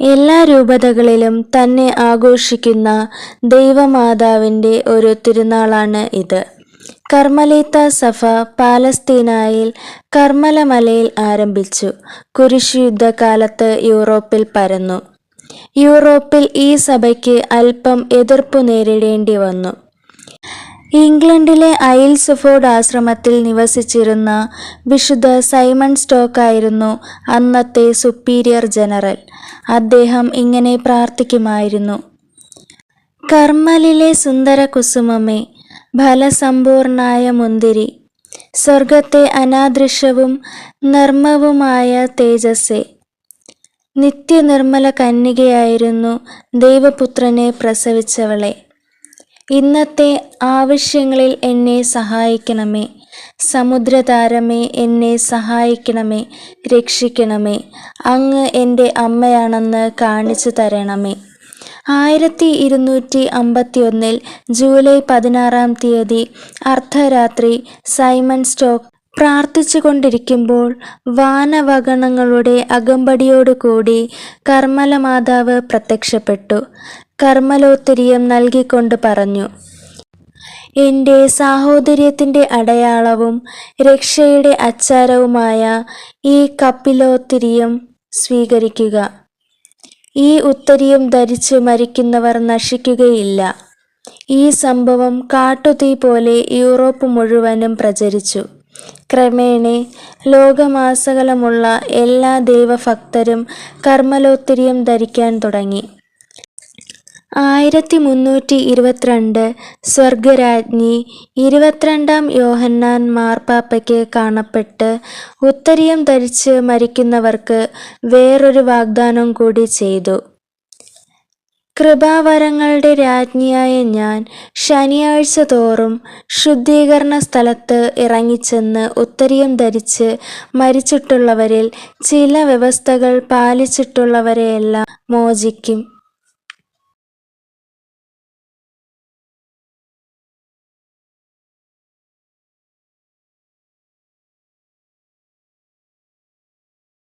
എല്ലാ രൂപതകളിലും തന്നെ ആഘോഷിക്കുന്ന ദൈവമാതാവിന്റെ ഒരു തിരുനാളാണ് ഇത്. കർമ്മലീത്ത സഫ പാലസ്തീനായിൽ കർമ്മലമലയിൽ ആരംഭിച്ചു. കുരിശുയുദ്ധകാലത്ത് യൂറോപ്പിൽ പരന്നു. യൂറോപ്പിൽ ഈ സഭയ്ക്ക് അല്പം എതിർപ്പു നേരിടേണ്ടി വന്നു. ഇംഗ്ലണ്ടിലെ ഐൽസ്ഫോർഡ് ആശ്രമത്തിൽ നിവസിച്ചിരുന്ന വിശുദ്ധ സൈമൺ സ്റ്റോക്ക് ആയിരുന്നു അന്നത്തെ സുപ്പീരിയർ ജനറൽ. അദ്ദേഹം ഇങ്ങനെ പ്രാർത്ഥിക്കുമായിരുന്നു. കർമ്മലിലെ സുന്ദര കുസുമമേ ഫലസമ്പൂർണായ മുന്തിരി സ്വർഗത്തെ അനാദൃശ്യവും നർമ്മവുമായ തേജസ്സേ. നിത്യനിർമ്മല കന്യകയായിരുന്നു ദൈവപുത്രനെ പ്രസവിച്ചവളെ. ഇന്നത്തെ ആവശ്യങ്ങളിൽ എന്നെ സഹായിക്കണമേ. സമുദ്രതാരമേ എന്നെ സഹായിക്കണമേ. രക്ഷിക്കണമേ. അങ്ങ് എന്റെ അമ്മയാണെന്ന് കാണിച്ചു തരണമേ. ആയിരത്തി ഇരുന്നൂറ്റി അമ്പത്തി ഒന്നിൽ ജൂലൈ പതിനാറാം തീയതി അർദ്ധരാത്രി സൈമൺ സ്റ്റോക്ക് പ്രാർത്ഥിച്ചുകൊണ്ടിരിക്കുമ്പോൾ വാനവഗണങ്ങളുടെ അകമ്പടിയോടുകൂടി കർമ്മലമാതാവ് പ്രത്യക്ഷപ്പെട്ടു. കർമ്മലോത്തരിയം നൽകിക്കൊണ്ട് പറഞ്ഞു. എന്റെ സാഹോദര്യത്തിന്റെ അടയാളവും രക്ഷയുടെ അച്ചാരവുമായ ഈ കപ്പിലോത്തിരിയം സ്വീകരിക്കുക. ഈ ഉത്തരിയും ധരിച്ച് മരിക്കുന്നവർ നശിക്കുകയില്ല. ഈ സംഭവം കാട്ടുതീ പോലെ യൂറോപ്പ് മുഴുവനും പ്രചരിച്ചു. ക്രമേണ ലോകമാസകലമുള്ള എല്ലാ ദൈവഭക്തരും കർമ്മലോത്തിരിയം ധരിക്കാൻ തുടങ്ങി. ആയിരത്തി മുന്നൂറ്റി ഇരുപത്തിരണ്ട് സ്വർഗരാജ്ഞി ഇരുപത്തിരണ്ടാം യോഹന്നാൻ മാർപ്പാപ്പയ്ക്ക് കാണപ്പെട്ട് ഉത്തരീയം ധരിച്ച് മരിക്കുന്നവർക്ക് വേറൊരു വാഗ്ദാനം കൂടി ചെയ്തു. കൃപാവരങ്ങളുടെ രാജ്ഞിയായ ഞാൻ ശനിയാഴ്ച തോറും ശുദ്ധീകരണ സ്ഥലത്ത് ഇറങ്ങിച്ചെന്ന് ഉത്തരീയം ധരിച്ച് മരിച്ചിട്ടുള്ളവരിൽ ചില വ്യവസ്ഥകൾ പാലിച്ചിട്ടുള്ളവരെയെല്ലാം മോചിക്കും.